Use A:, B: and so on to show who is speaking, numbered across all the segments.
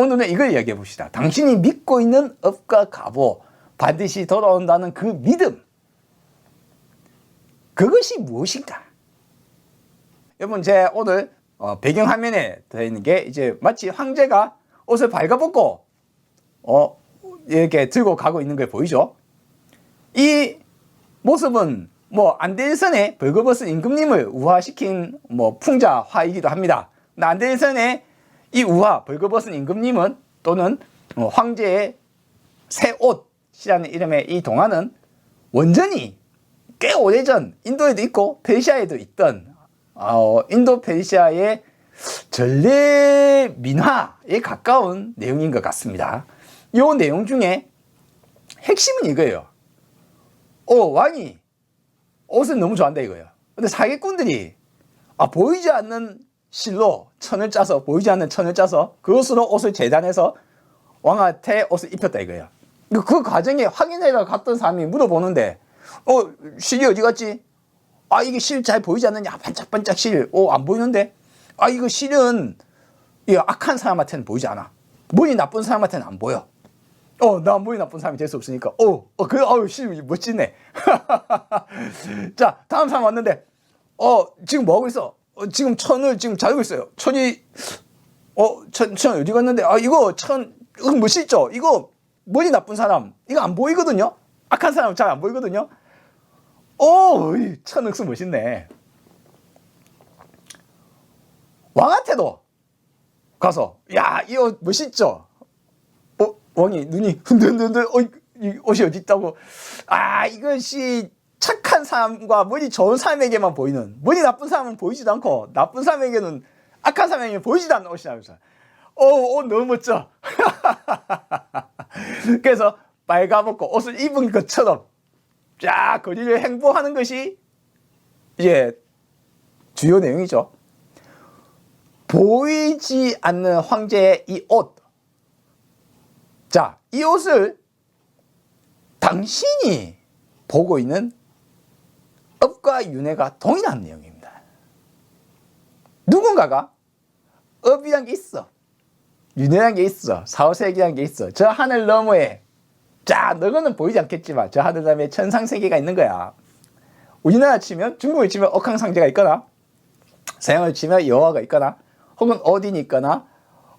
A: 오늘은 이걸 이야기해 봅시다. 당신이 믿고 있는 업과 가보 반드시 돌아온다는 그 믿음. 그것이 무엇인가? 여러분 제 오늘 어, 배경 화면에 되어 있는 게 이제 마치 황제가 옷을 발가벗고 어 이렇게 들고 가고 있는 걸 보이죠? 이 모습은 뭐 안데르선의 벌거벗은 임금님을 우화시킨 뭐 풍자화이기도 합니다. 안데르선의 이 우화 벌거벗은 임금님은 또는 어, 황제의 새 옷이라는 이름의 이 동화는 원전이 꽤 오래전 인도에도 있고 페르시아에도 있던 어, 인도 페르시아의 전래 민화에 가까운 내용인 것 같습니다. 이 내용 중에 핵심은 이거예요. 어, 왕이 옷을 너무 좋아한다 이거예요. 근데 사기꾼들이 아, 보이지 않는 실로 천을 짜서 보이지 않는 천을 짜서 그것으로 옷을 재단해서 왕한테 옷을 입혔다 이거예요. 그, 그 과정에 확인해러 갔던 사람이 물어보는데 어 실이 어디 갔지? 아 이게 실 잘 보이지 않느냐 반짝반짝 실. 어안 보이는데? 아 이거 실은 이 악한 사람한테는 보이지 않아. 머리 나쁜 사람한테는 안 보여. 어, 나 머리 나쁜 사람이 될 수 없으니까. 어, 어, 그, 아유, 씨, 멋지네. 자, 다음 사람 왔는데, 어, 지금 뭐 하고 있어? 어, 지금 천을 지금 자르고 있어요. 천이, 어, 천, 천 어디 갔는데, 아, 이거 천, 이거 멋있죠? 이거 머리 나쁜 사람, 이거 안 보이거든요? 악한 사람 잘 안 보이거든요? 오, 이 천억수 멋있네. 왕한테도 가서, 야, 이옷 멋있죠? 어, 왕이 눈이 흔들흔들, 어, 이 옷이 어디 있다고. 아, 이것이 착한 사람과 머리 좋은 사람에게만 보이는, 머리 나쁜 사람은 보이지도 않고, 나쁜 사람에게는, 악한 사람에게 보이지도 않는 옷이라면서. 어, 옷 너무 멋져. 그래서 빨가벗고 옷을 입은 것처럼 쫙 거리를 행보하는 것이 이제 주요 내용이죠. 보이지 않는 황제의 이 옷. 자, 이 옷을 당신이 보고 있는 업과 윤회가 동일한 내용입니다. 누군가가 업이란 게 있어. 윤회란 게 있어. 사후세계란 게 있어. 저 하늘 너머에 자, 너거는 보이지 않겠지만 저 하늘 너머에 천상세계가 있는 거야. 우리나라 치면 중국을 치면 억항상제가 있거나 서양을 치면 여호와가 있거나 혹은 어딘이 있거나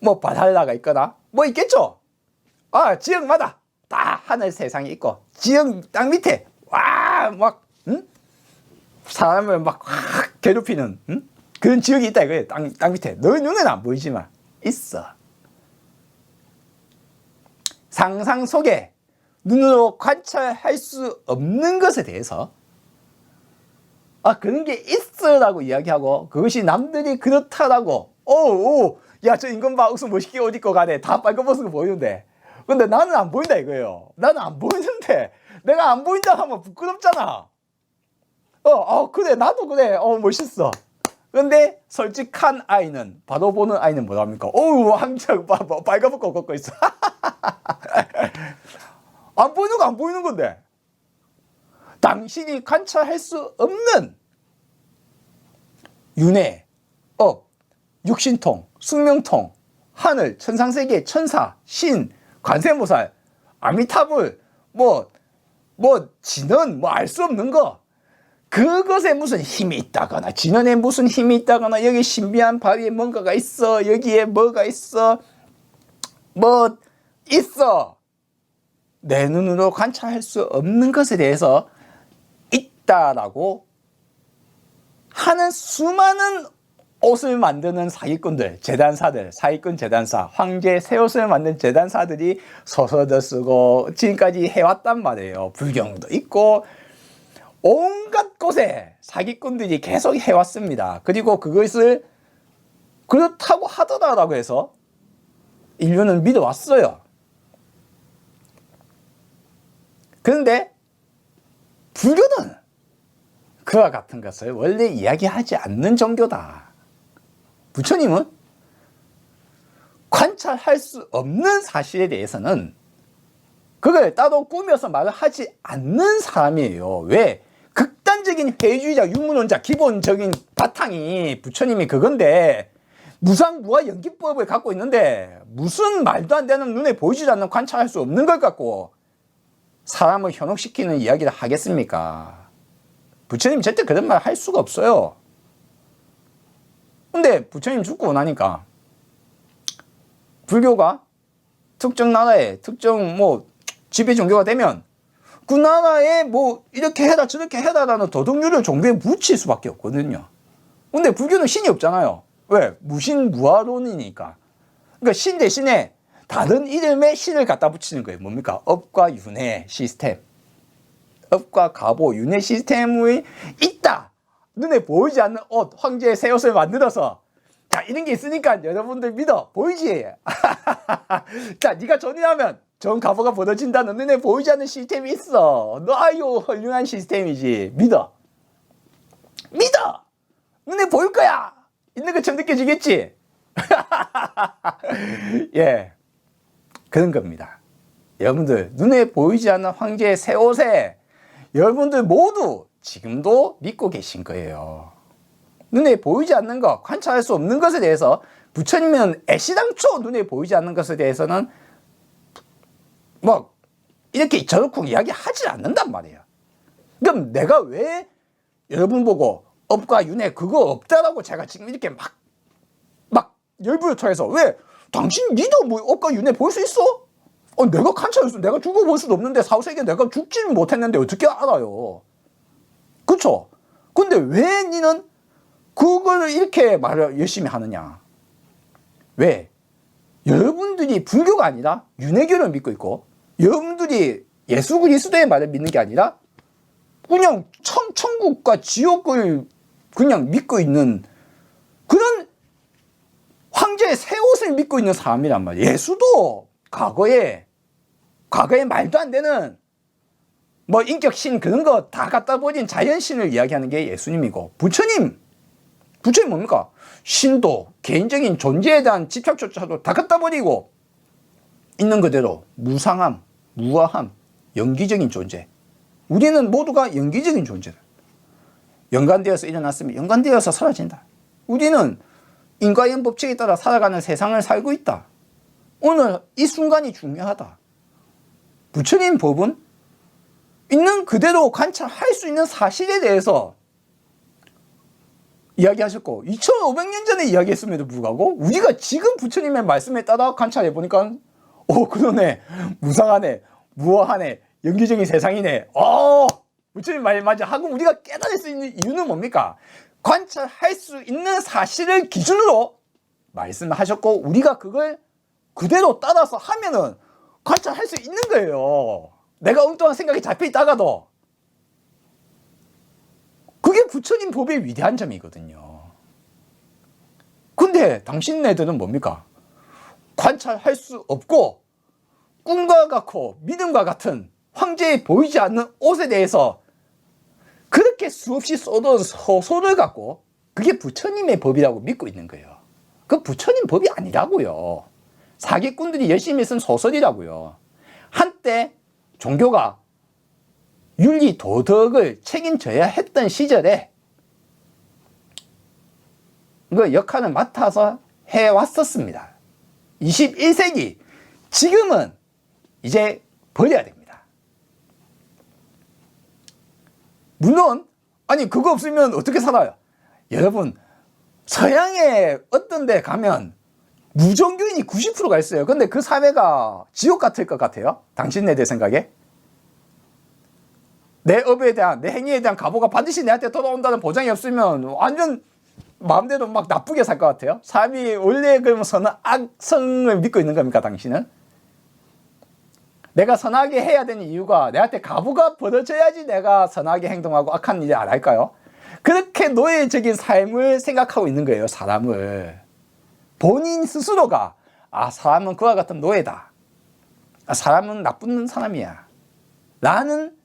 A: 뭐 바달라가 있거나 뭐 있겠죠. 아 지역마다 다 하늘 세상이 있고 지역 땅 밑에 와막 응? 사람을 막 확 괴롭히는 응? 그런 지역이 있다 이거예요. 땅, 땅 밑에. 너희 눈에는 안 보이지만 있어. 상상 속에 눈으로 관찰할 수 없는 것에 대해서 아 그런 게 있어라고 이야기하고 그것이 남들이 그렇다라고 오오 야 저 인간 봐 웃음 멋있게 옷 입고 가네. 다 빨간 벗은 거 보이는데. 근데 나는 안 보인다 이거예요. 나는 안 보이는데. 내가 안 보인다 하면 부끄럽잖아 어, 어 그래. 나도 그래. 어 멋있어. 근데 솔직한 아이는 바로 보는 아이는 뭐랍니까? 어우 항상 봐, 봐, 빨간벗고 걷고 있어. 안 보이는 거 안 보이는 건데. 당신이 관찰할 수 없는 윤회, 업, 육신통, 숙명통, 하늘, 천상세계, 천사, 신, 관세모살, 아미타불, 뭐, 뭐, 진원, 뭐알 수 없는 거. 그것에 무슨 힘이 있다거나, 진원에 무슨 힘이 있다거나, 여기 신비한 바위에 뭔가가 있어, 여기에 뭐가 있어, 뭐, 있어. 내 눈으로 관찰할 수 없는 것에 대해서 있다라고 하는 수많은 옷을 만드는 사기꾼들, 재단사들, 사기꾼 재단사, 황제 새 옷을 만든 재단사들이 소설도 쓰고 지금까지 해왔단 말이에요. 불경도 있고 온갖 곳에 사기꾼들이 계속 해왔습니다. 그리고 그것을 그렇다고 하더라라고 해서 인류는 믿어왔어요. 그런데 불교는 그와 같은 것을 원래 이야기하지 않는 종교다. 부처님은 관찰할 수 없는 사실에 대해서는 그걸 따로 꾸며서 말을 하지 않는 사람이에요. 왜? 극단적인 회주의자, 유문론자, 기본적인 바탕이 부처님이 그건데 무상무화 연기법을 갖고 있는데 무슨 말도 안 되는 눈에 보이지 않는 관찰할 수 없는 걸 갖고 사람을 현혹시키는 이야기를 하겠습니까? 부처님 절대 그런 말 할 수가 없어요. 근데 부처님 죽고 나니까 불교가 특정 나라에 특정 뭐 지배 종교가 되면 그 나라에 뭐 이렇게 해라 저렇게 해라라는 도덕률을 종교에 묻힐 수밖에 없거든요. 근데 불교는 신이 없잖아요. 왜? 무신무화론이니까. 그러니까 신 대신에 다른 이름의 신을 갖다 붙이는 거예요. 뭡니까? 업과 윤회 시스템. 업과 가보, 윤회 시스템이 있다. 눈에 보이지 않는 옷, 황제의 새 옷을 만들어서 자 이런 게 있으니까 여러분들 믿어 보이지? 자 네가 전이하면 전 가보가 벌어진다는 눈에 보이지 않는 시스템이 있어. 너 아유 훌륭한 시스템이지. 믿어. 믿어. 눈에 보일 거야. 있는 것처럼 느껴지겠지? 예. 그런 겁니다. 여러분들, 눈에 보이지 않는 황제의 새 옷에 여러분들 모두 지금도 믿고 계신 거예요. 눈에 보이지 않는 것, 관찰할 수 없는 것에 대해서 부처님은 애시당초 눈에 보이지 않는 것에 대해서는 뭐 이렇게 저렇게 이야기하지 않는단 말이에요. 그럼 내가 왜 여러분 보고 업과 윤회 그거 없다라고 제가 지금 이렇게 막 막 열불을 토해서 왜 당신 니도 뭐 업과 윤회 볼 수 있어? 어 내가 관찰했어 내가 죽어볼 수도 없는데 사후세계 내가 죽지는 못했는데 어떻게 알아요? 그쵸? 근데 왜 니는 그걸 이렇게 말을 열심히 하느냐? 왜? 여러분들이 불교가 아니라 윤회교를 믿고 있고 여러분들이 예수 그리스도의 말을 믿는 게 아니라 그냥 천, 천국과 지옥을 그냥 믿고 있는 그런 황제의 새 옷을 믿고 있는 사람이란 말이에요. 예수도 과거에, 과거에 말도 안 되는 뭐 인격신 그런 거 다 갖다 버린 자연신을 이야기하는 게 예수님이고, 부처님, 부처님 뭡니까? 신도, 개인적인 존재에 대한 집착조차도 다 갖다 버리고, 있는 그대로 무상함, 무아함, 연기적인 존재. 우리는 모두가 연기적인 존재다. 연관되어서 일어났으면 연관되어서 사라진다. 우리는 인과연 법칙에 따라 살아가는 세상을 살고 있다. 오늘 이 순간이 중요하다. 부처님 법은 있는 그대로 관찰할 수 있는 사실에 대해서 이야기하셨고 2500년 전에 이야기했음에도 불구하고 우리가 지금 부처님의 말씀에 따라 관찰해 보니까 오 그러네. 무상하네. 무어하네. 연기적인 세상이네. 어 부처님 말 맞아. 하고 우리가 깨달을 수 있는 이유는 뭡니까? 관찰할 수 있는 사실을 기준으로 말씀하셨고 우리가 그걸 그대로 따라서 하면은 관찰할 수 있는 거예요. 내가 엉뚱한 생각이 잡혀 있다가도 그게 부처님 법의 위대한 점이거든요. 근데 당신네들은 뭡니까? 관찰할 수 없고 꿈과 같고 믿음과 같은 황제의 보이지 않는 옷에 대해서 그렇게 수없이 쏟은 소설을 갖고 그게 부처님의 법이라고 믿고 있는 거예요. 그 부처님 법이 아니라고요. 사기꾼들이 열심히 쓴 소설이라고요. 한때 종교가 윤리 도덕을 책임져야 했던 시절에 그 역할을 맡아서 해왔었습니다. 21세기 지금은 이제 버려야 됩니다. 물론 아니 그거 없으면 어떻게 살아요? 여러분 서양에 어떤 데 가면 무종교인이 90%가 있어요. 근데 그 사회가 지옥 같을 것 같아요. 당신네들 생각에? 내 업에 대한 내 행위에 대한 가보가 반드시 내한테 돌아온다는 보장이 없으면 완전 마음대로 막 나쁘게 살 것 같아요. 사람이 원래 그러면 선한 악성을 믿고 있는 겁니까 당신은? 내가 선하게 해야 되는 이유가 내한테 가부가 벌어져야지 내가 선하게 행동하고 악한 일을 안 할까요? 그렇게 노예적인 삶을 생각하고 있는 거예요 사람을 본인 스스로가 아 사람은 그와 같은 노예다 아, 사람은 나쁜 사람이야 라는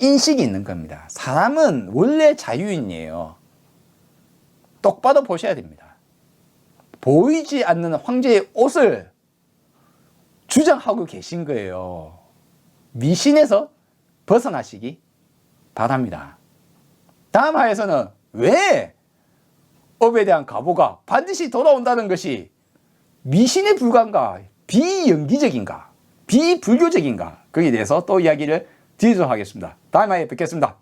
A: 인식이 있는 겁니다. 사람은 원래 자유인이에요. 똑바로 보셔야 됩니다. 보이지 않는 황제의 옷을 주장하고 계신 거예요. 미신에서 벗어나시기 바랍니다. 다음 하에서는 왜 업에 대한 가보가 반드시 돌아온다는 것이 미신에 불과한가, 비연기적인가, 비불교적인가, 거기에 대해서 또 이야기를 디저 하겠습니다. 다음에 뵙겠습니다.